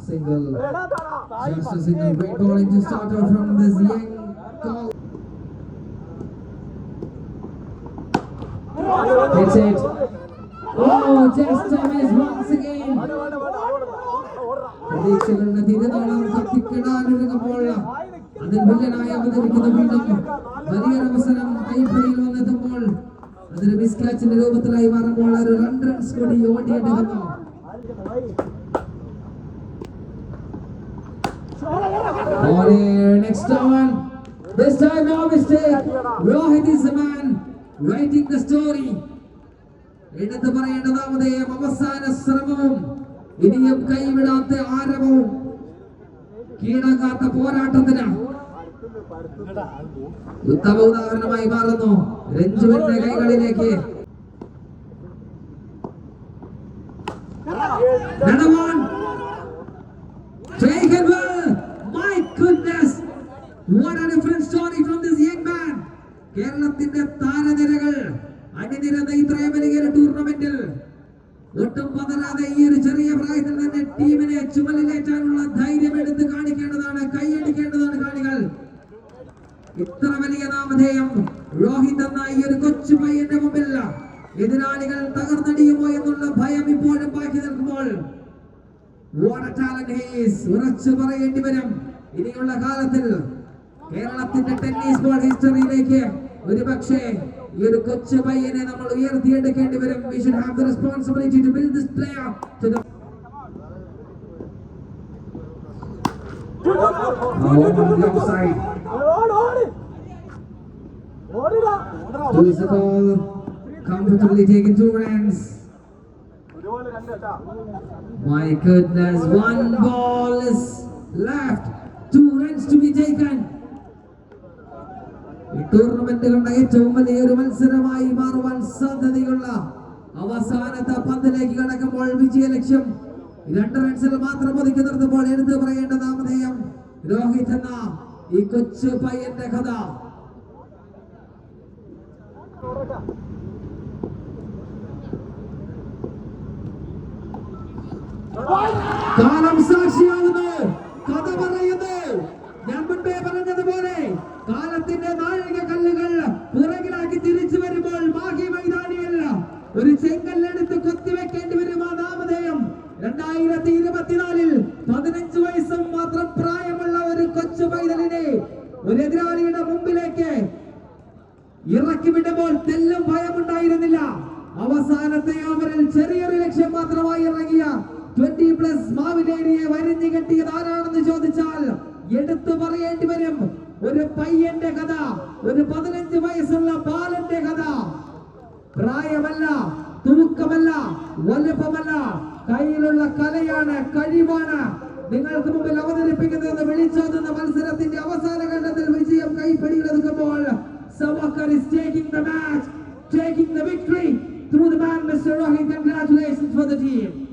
Single. Just a single great bowling to start out from this young call. It's it. Oh, just a miss once again. പ്രതീക്ഷകളുടെ തിരുനാളം കത്തിക്കിടാനൊരുങ്ങുമ്പോൾ അതിൽ വില്ലനായി അവതരിക്കുന്ന വീണ്ടും വലിയൊരവസരം കൈപ്പിടിയിൽ വന്നെത്തുമ്പോൾ അതൊരു മിസ്കാച്ചിന്റെ രൂപത്തിലായി മാറുമ്പോൾ ഒരു രണ്ട് runs കൂടി ഓടിയെടുക്കുന്നു On air, next one. This time no mistake. Rohit is the man writing the story. എടുത്തു പറയേണ്ടതാമതേയും അവസാന ശ്രമവും ഇനിയും കൈവിടാത്ത ആരവവും കീഴടങ്ങാത്ത പോരാട്ടത്തിന് ഉത്തമ ഉദാഹരണമായി മാറുന്നു രഞ്ജുവിന്റെ കൈകളിലേക്ക്. My goodness. What a different story from this young man. കേരളത്തിന്റെ താരനിരകൾ അണിനിരത ഇത്രയും വലിയ ടൂർണമെന്റിൽ ഒട്ടും പതരാതെ ഈ ഒരു ചെറിയ പ്രായത്തിൽ തന്നെ ടീമിനെ ചുമലിലേറ്റാനുള്ള ഇത്ര വലിയ നാമധേയം രോഹിത് എന്ന ഈ ഒരു കൊച്ചു പയ്യന്റെ മുമ്പിൽ എതിരാളികൾ തകർന്നടിയുമോ എന്നുള്ള ഭയം ഇപ്പോഴും ബാക്കി നിൽക്കുമ്പോൾ. ഉറച്ചു പറയേണ്ടി വരും ഇനിയുള്ള കാലത്തിൽ കേരളത്തിന്റെ ടെന്നീസ് ബോൾ ഹിസ്റ്ററിയിലേക്ക് ഒരു പക്ഷേ ഈ ഒരു കൊച്ചു പയ്യനെ നമ്മൾ ഉയർത്തിയെടുക്കേണ്ടി വരും we should have the responsibility to build this player to the side. To the ball, comfortably taken two runs. My goodness, one ball is left. Two runs to be taken. ഈ ഏറ്റവും വലിയൊരു മത്സരമായി മാറുവാൻ സാധ്യതയുള്ള അവസാനത്തെ പന്തിലേക്ക് കടക്കുമ്പോൾ വിജയലക്ഷ്യം രണ്ട് റൺസിൽ മാത്രം ഒതുക്കി നിർത്തുമ്പോൾ എടുത്തു പറയേണ്ട നാമധേയം. രോഹിത് എന്ന ഈ കൊച്ചു പയ്യന്റെ കഥ. കാലം സാക്ഷിയാകുന്നു. കഥ പറയുന്നു. ഞാൻ മുൻപേ പറഞ്ഞതുപോലെ കാലത്തിന്റെ നാഴിക കല്ലുകൾ പിറകിലാക്കി തിരിച്ചു വരുമ്പോൾ മാഹി മൈതാനിയല്ല ഒരു ചെങ്കല്ലെടുത്ത് കൊത്തിവെക്കേണ്ടി വരും ആ നാമധേയം. രണ്ടായിരത്തി ഇരുപത്തിനാലിൽ പതിനഞ്ച് വയസ്സും മാത്രം പ്രായമുള്ള ഒരു കൊച്ചു പൈതലിനെ ഒരു എതിരാളിയുടെ മുമ്പിലേക്ക് ഇറക്കി വിടുമ്പോൾ തെല്ലും ഭയമുണ്ടായിരുന്നില്ല. അവസാനത്തെ ഓവറിൽ ചെറിയൊരു ലക്ഷ്യം മാത്രമായി ഇറങ്ങിയ ട്വന്റി പ്ലസ് മാവിലേരിയെ വരിഞ്ഞു കെട്ടിയത് ആരാണെന്ന് ചോദിച്ചാൽ എടുത്തു പറയേണ്ടി വരും. ഒരു പയ്യന്റെ കഥ ഒരു പതിനഞ്ച് വയസ്സുള്ള ബാലന്റെ കഥ. പ്രായമല്ല തൂക്കമല്ല വലുപ്പമല്ല കയ്യിലുള്ള കലയാണ് കഴിവാണ്. നിങ്ങൾക്ക് മുമ്പിൽ അവതരിപ്പിക്കുന്നതെന്ന് വിളിച്ചോതുന്ന മത്സരത്തിന്റെ അവസാന Sawakar is taking the match, taking the victory through the man, Mr. Rohit. Congratulations for the team.